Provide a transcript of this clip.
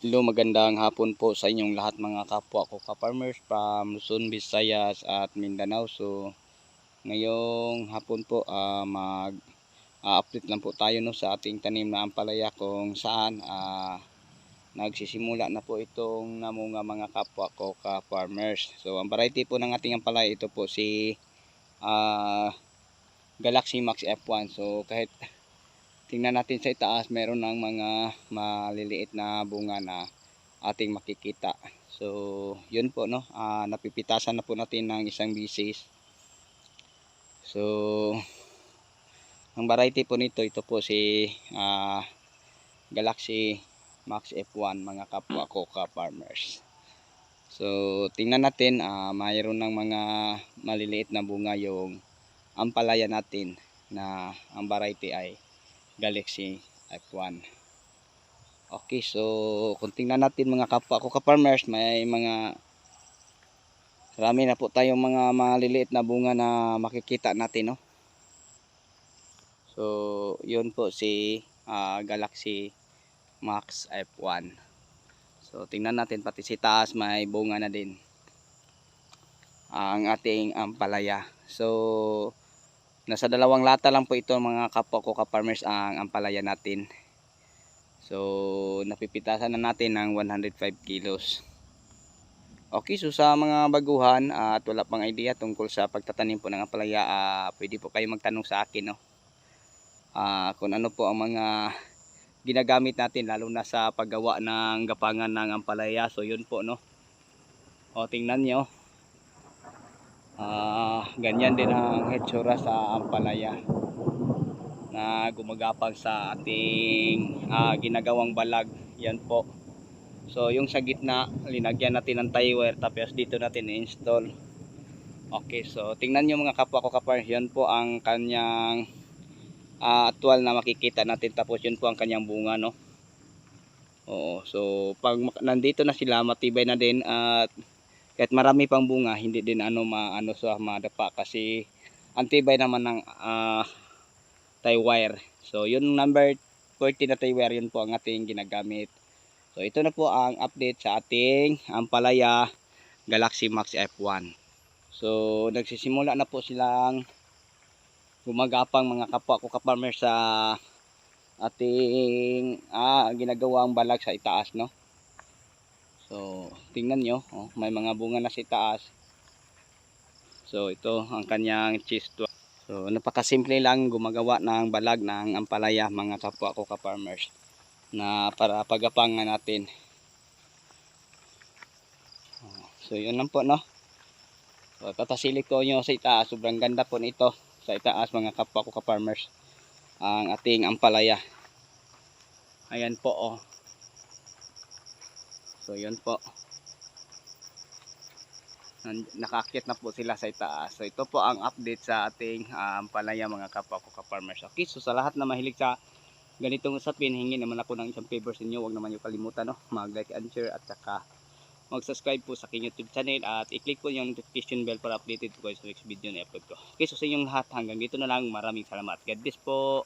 Hello, magandang hapon po sa inyong lahat mga kapwa ko ka-farmers from Luzon, Visayas at Mindanao. So, ngayong hapon po ah, mag update lang po tayo no, sa ating tanim na ampalaya kung saan ah, nagsisimula na po itong namunga mga kapwa ko ka-farmers. So, ang variety po ng ating ampalaya ito po si ah, Galaxy Max F1. So, kahit tingnan natin sa itaas meron ng mga maliliit na bunga na ating makikita. So yun po no? Ah, napipitasan na po natin ng isang bisis. So ang variety po nito ito po si ah, Galaxy Max F1 mga kapwa ko ka farmers so tingnan natin ah, mayroon ng mga maliliit na bunga yung ampalaya natin na ang variety ay Galaxy F1. Okay, so kung tingnan natin mga kapwa ko ka-farmers, may mga marami na po tayong mga maliliit na bunga na makikita natin, no? So, yun po si ah, Galaxy Max F1. So, tingnan natin pati si taas may bunga na din ang ating ampalaya. So, Nasa dalawang lata lang po ito mga kapwa ko ka-farmers ang ampalaya natin. So, napipitasan na natin ng 105 kilos. Okay, so sa mga baguhan at wala pang idea tungkol sa pagtatanim po ng ampalaya, ah, pwede po kayo magtanong sa akin, no? Ah, kung ano po ang mga ginagamit natin lalo na sa paggawa ng gapangan ng ampalaya. So, yun po, no? O, tingnan nyo. Ganyan din ang hetsura sa ampalaya na gumagapang sa ating ah, ginagawang balag. Yan po. So, yung sa gitna, linagyan natin ng tie wire tapos dito natin i-install. Okay, so tingnan nyo mga kapwa ko kapar, yan po ang kanyang ah, actual na makikita natin tapos yun po ang kanyang bunga, no? Oo, so pag nandito na sila, matibay na din at kahit marami pang bunga hindi din ano maano sa madapa kasi antibay naman ng ah, tie wire so yun number 40 na tie wire yun po ang ating ginagamit. So ito na po ang update sa ating Ampalaya Galaxy Max F1 so nagsisimula na po silang gumagapang mga kapwa ko kaparmer sa ating ah, ginagawang balag sa itaas no tingnan nyo, oh, may mga bunga na sa taas. So, ito ang kanyang to. So, napakasimple lang gumagawa ng balag ng ampalaya mga kapwa ko ka-farmers na para pagapangan natin. So, yun lang po, no? So, patasilik ko nyo sa itaas. Sobrang ganda po nito sa itaas mga kapwa ko ka-farmers. Ang ating ampalaya. Ayan po, oh. So yun po. Nakakit na po sila sa itaas. So ito po ang update sa ating um, palaya mga kapwa ko ka-farmers. Okay, so sa lahat na mahilig sa ganitong usapin, hingi naman ako ng isang favor sa inyo. Huwag naman niyo kalimutan no? mag-like and share at saka mag-subscribe po sa aking YouTube channel at i-click po yung notification bell para updated po kayo sa next video na upload ko. Okay, so sa inyong lahat hanggang dito na lang. Maraming salamat. God bless po.